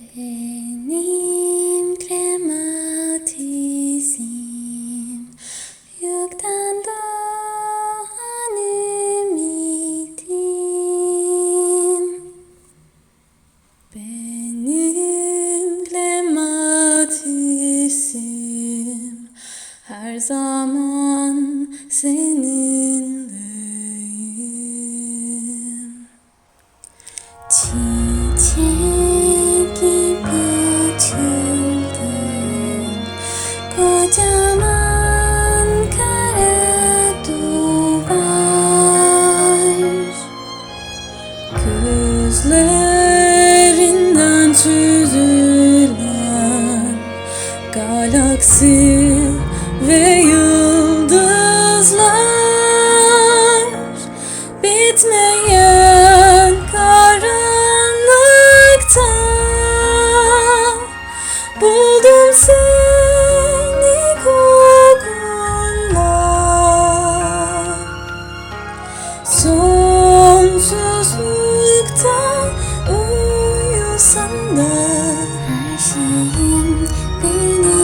Benim klematisim Yoktan doğan ümidim Benim klematisim Her zaman seninleyim Galaksi ve yıldızlar Bitmeyen karanlıkta. Buldum seni kokunla Sonsuzlukta uyusam da Her şeyim beni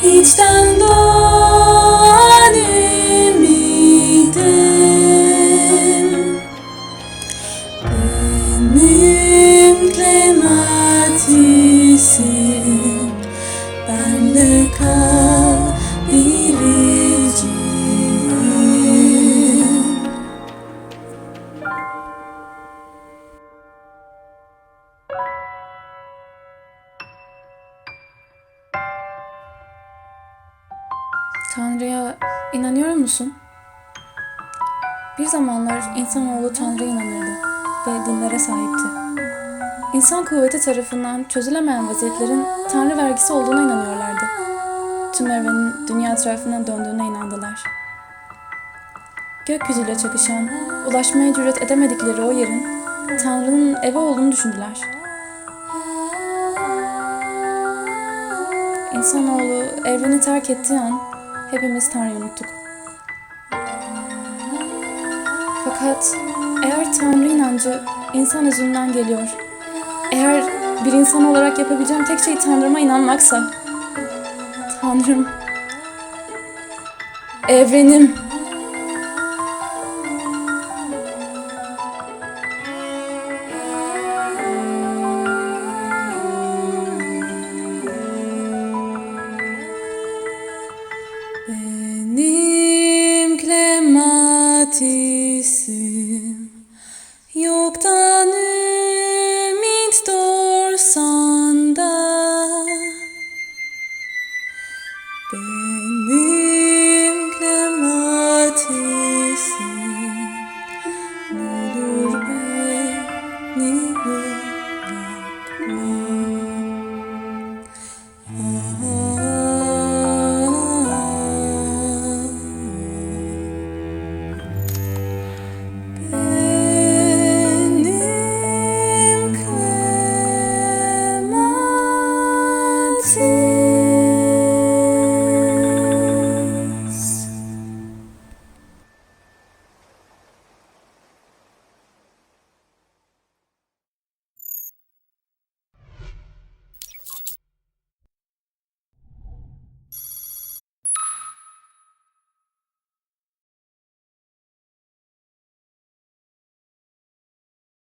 一段落。Tanrı'ya inanıyor musun? Bir zamanlar insanoğlu Tanrı'ya inanırdı ve dinlere sahipti. İnsan kuvveti tarafından çözülemeyen vaziyetlerin Tanrı vergisi olduğuna inanıyorlardı. Tüm evrenin dünya etrafından döndüğüne inandılar. Gökyüzüyle çakışan, ulaşmaya cüret edemedikleri o yerin Tanrı'nın evi olduğunu düşündüler. İnsanoğlu evreni terk ettiği an hepimiz Tanrı'yı unuttuk. Fakat eğer Tanrı inancı insan özünden geliyor, eğer bir insan olarak yapabileceğim tek şey Tanrı'ma inanmaksa, Tanrım, evrenim, Yoktan ümit doğursan da